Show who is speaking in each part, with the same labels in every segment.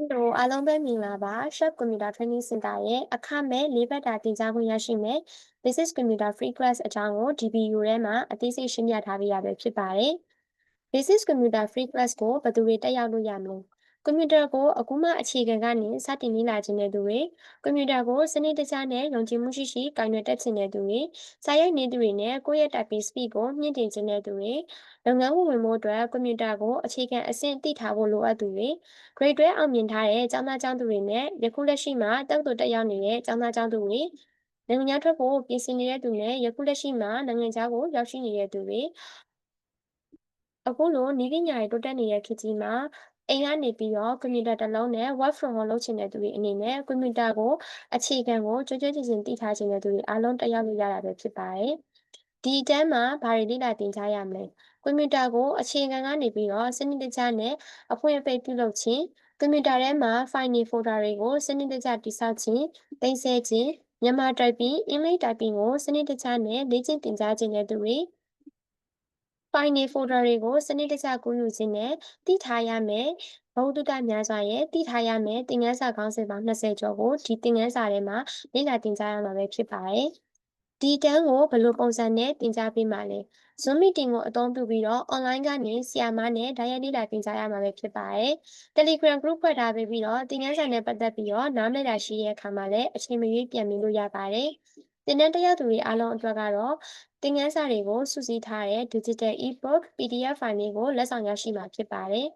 Speaker 1: Hello အားလုံးပဲမင်္ဂလာပါ Chef Computer Training Center ရဲ့အခမဲ့လေးဘက်တာသင်ကြားခွင့်ရရှိမယ် Basic Computer Free Class အကြောင်းကို DBU ထဲမှာအသေးစိတ်ရှင်းပြထားပေးရပဲဖြစ်ပါတယ်။ Basic Computer Free Class ကိုဘယ်သူတွေတက်ရောက်လို့ရမလဲ။ ကွန်ပျူတာကိုအခုမှအခြေခံကနေစတင်လေ့လာခြင်းတဲ့သူတွေကွန်ပျူတာကိုစနစ်တကျနဲ့ယုံကြည်မှုရှိရှိကိုင်တွယ်တတ်ခြင်းတဲ့သူတွေစာရိုက်နေသူတွေနဲ့ကိုယ့်ရဲ့ typing speed ကိုမြင့်တင်ခြင်းတဲ့သူတွေလုပ်ငန်းဝင်မှုအတွက်ကွန်ပျူတာကိုအခြေခံအဆင့်သိထားဖို့လိုအပ်သူတွေ grade တွဲအောင်မြင်ထားတဲ့ကျောင်းသားကျောင်းသူတွေနဲ့ယခုလက်ရှိမှာတက္ကသိုလ်တက်ရောက်နေတဲ့ကျောင်းသားကျောင်းသူတွေနိုင်ငံခြားထွက်ဖို့ပြင်ဆင်နေတဲ့သူနဲ့ယခုလက်ရှိမှာနိုင်ငံခြားကိုရောက်ရှိနေတဲ့သူတွေအခုလိုနည်းပညာတွေတိုးတက်နေတဲ့ခေတ်ကြီးမှာ အိမ်ကနေပြီးတော့ကွန်ပျူတာတစ်လုံးနဲ့ work from home လုပ်ချင်တဲ့သူတွေအနေနဲ့ကွန်ပျူတာကိုအခြေခံကိုကျွမ်းကျွမ်းကျင်ကျင်သိထားခြင်းတဲ့သူတွေအားလုံးတက်ရောက်လို့ရတာပဲဖြစ်ပါတယ်။ဒီအတန်းမှာဘာတွေလေ့လာသင်ကြားရမလဲ။ကွန်ပျူတာကိုအခြေခံကနေပြီးတော့စနစ်တကျနဲ့အဖွင့်အပိတ်ပြုလုပ်ခြင်းကွန်ပျူတာထဲမှာ file တွေ folder တွေကိုစနစ်တကျတည်ဆောက်ခြင်းသိမ်းဆည်းခြင်းမြန်မာ typing အင်္ဂလိပ် typing ကိုစနစ်တကျနဲ့လေ့ကျင့်သင်ကြားခြင်းတဲ့သူတွေ file တွေ folder တွေကိုစနစ်တကျကူးယူခြင်းနဲ့တည်ထားရမယ်ဘဝတုတများစွာရဲ့တည်ထားရမယ်သင်ခန်းစာခေါင်းစဉ်ပေါင်း20ကျော်ကိုဒီသင်ခန်းစာထဲမှာလေ့လာသင်ကြားရမှာပဲဖြစ်ပါတယ်ဒီတန်းကိုဘယ်လိုပုံစံနဲ့သင်ကြားပေးမှာလဲ Zoom meeting ကိုအသုံးပြုပြီးတော့ online ကနေဆရာမနဲ့ဓာတ်ရိုက်လေ့လာသင်ကြားရမှာပဲဖြစ်ပါတယ်။ Telegram group ဖွဲ့ထားပေးပြီးတော့သင်ခန်းစာနဲ့ပတ်သက်ပြီးတော့နားမလည်တာရှိတဲ့အခါမှာလည်းအချိန်မရွေးပြန်မေးလို့ရပါတယ်။ သင်တန်းတက်ရောက်သူတွေအားလုံးအတွက်ကတော့သင်ခန်းစာတွေကိုစုစည်းထားတဲ့ digital ebook PDF ဖိုင်လေးကိုလက်ဆောင်ရရှိမှာဖြစ်ပါတယ်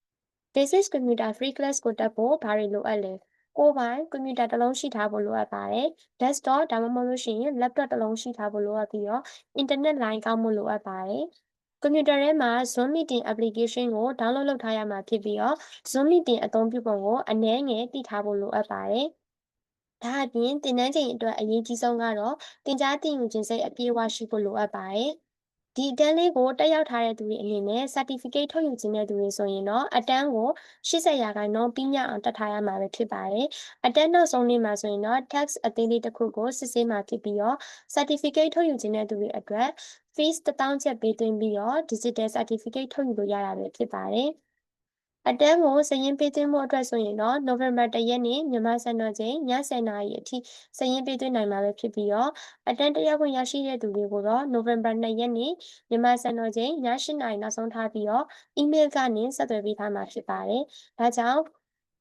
Speaker 1: ။ Basic Computer Free Class ကိုတက်ဖို့ဘာတွေလိုအပ်လဲ။ကိုယ်ပိုင်ကွန်ပျူတာတစ်လုံးရှိထားဖို့လိုအပ်ပါတယ်။ desktop ဒါမှမဟုတ်လို့ရှိရင် laptop တစ်လုံးရှိထားဖို့လိုအပ်ပြီးတော့ internet line ကောင်းဖို့လိုအပ်ပါတယ်။ကွန်ပျူတာထဲမှာ Zoom Meeting application ကို download လုပ်ထားရမှာဖြစ်ပြီးတော့ Zoom Meeting အသုံးပြုပုံကိုအနည်းငယ်သိထားဖို့လိုအပ်ပါတယ်။ ဒါအပြင်သင်တန်းချိန်အတွက်အရေးကြီးဆုံးကတော့သင်ကြားသင်ယူခြင်းစိတ်အပြည့်အဝရှိဖို့လိုအပ်ပါတယ်။ဒီအတန်းလေးကိုတက်ရောက်ထားတဲ့သူတွေအနေနဲ့ certificate ထုတ်ယူခြင်းတဲ့သူတွေဆိုရင်တော့အတန်းကို80ရာခိုင်နှုန်းပြီးမြောက်အောင်တက်ထားရမှာပဲဖြစ်ပါတယ်။အတန်းနောက်ဆုံးနေ့မှာဆိုရင်တော့ tax အသေးလေးတစ်ခုကိုစစ်ဆေးမှာဖြစ်ပြီးတော့ certificate ထုတ်ယူခြင်းတဲ့သူတွေအတွက် fees 1000ကျပ်ပေးသွင်းပြီးတော့ digital certificate ထုတ်ယူလို့ရတာပဲဖြစ်ပါတယ်။ အတန်းကိုစာရင်းပေးသွင်းမှုအတွက်ဆိုရင်တော့နိုဝင်ဘာ၁ရက်နေ့မြန်မာစံတော်ချိန်ည10:00နာရီအထိစာရင်းပေးသွင်းနိုင်မှာပဲဖြစ်ပြီးတော့အတန်းတက်ရောက်ခွင့်ရရှိတဲ့သူတွေကိုတော့နိုဝင်ဘာ2ရက်နေ့မြန်မာစံတော်ချိန်ည8:00နာရီနောက်ဆုံးထားပြီးတော့အီးမေးလ်ကနေဆက်သွယ်ပေးထားမှာဖြစ်ပါတယ်။ဒါကြောင့်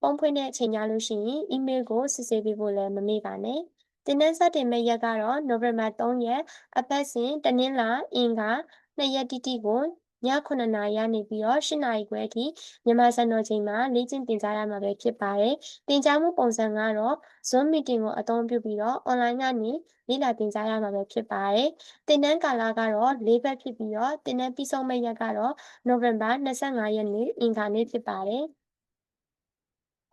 Speaker 1: ပုံဖွင့်တဲ့အချိန်ညလို့ရှိရင်အီးမေးလ်ကိုစစ်ဆေးပေးဖို့လည်းမမေ့ပါနဲ့။တင်နန်းစတင်မဲ့ရက်ကတော့နိုဝင်ဘာ3ရက်အပတ်စဉ်တနင်္လာအင်္ဂါနှစ်ရက်တိတိကို ည9နာရီကနေပြီးတော့10နာရီခွဲအထိမြန်မာစံတော်ချိန်မှာလေ့ကျင့်သင်ကြားရမှာပဲဖြစ်ပါတယ်။သင်ကြားမှုပုံစံကတော့ Zoom meeting ကိုအသုံးပြုပြီးတော့ online ကနေလေ့လာသင်ကြားရမှာပဲဖြစ်ပါတယ်။သင်တန်းကာလကတော့၄ဘက်ဖြစ်ပြီးတော့သင်တန်းပြီးဆုံးမယ့်ရက်ကတော့နိုဝင်ဘာ25ရက်နေ့အင်္ဂါနေ့ဖြစ်ပါတယ်။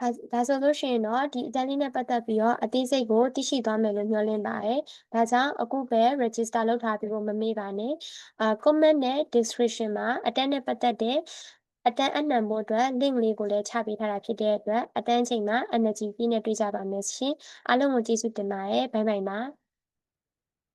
Speaker 1: ဒါဒါဆိုလို့ရှိရင်တော့ဒီအတန်းလေးနဲ့ပတ်သက်ပြီးတော့အသေးစိတ်ကိုသိရှိသွားမယ်လို့မျှော်လင့်ပါတယ်။ဒါကြောင့်အခုပဲ register လုပ်ထားပြီးဖို့မမေ့ပါနဲ့။အာ comment နဲ့ description မှာအတန်းနဲ့ပတ်သက်တဲ့အတန်းအနှံဖို့အတွက် link လေးကိုလည်းချပေးထားတာဖြစ်တဲ့အတွက်အတန်းချိန်မှာ energy ပြည့်နဲ့တွေ့ကြပါမယ်ရှင်။အားလုံးကိုကျေးဇူးတင်ပါတယ်။ဘိုင်ဘိုင်ပါ။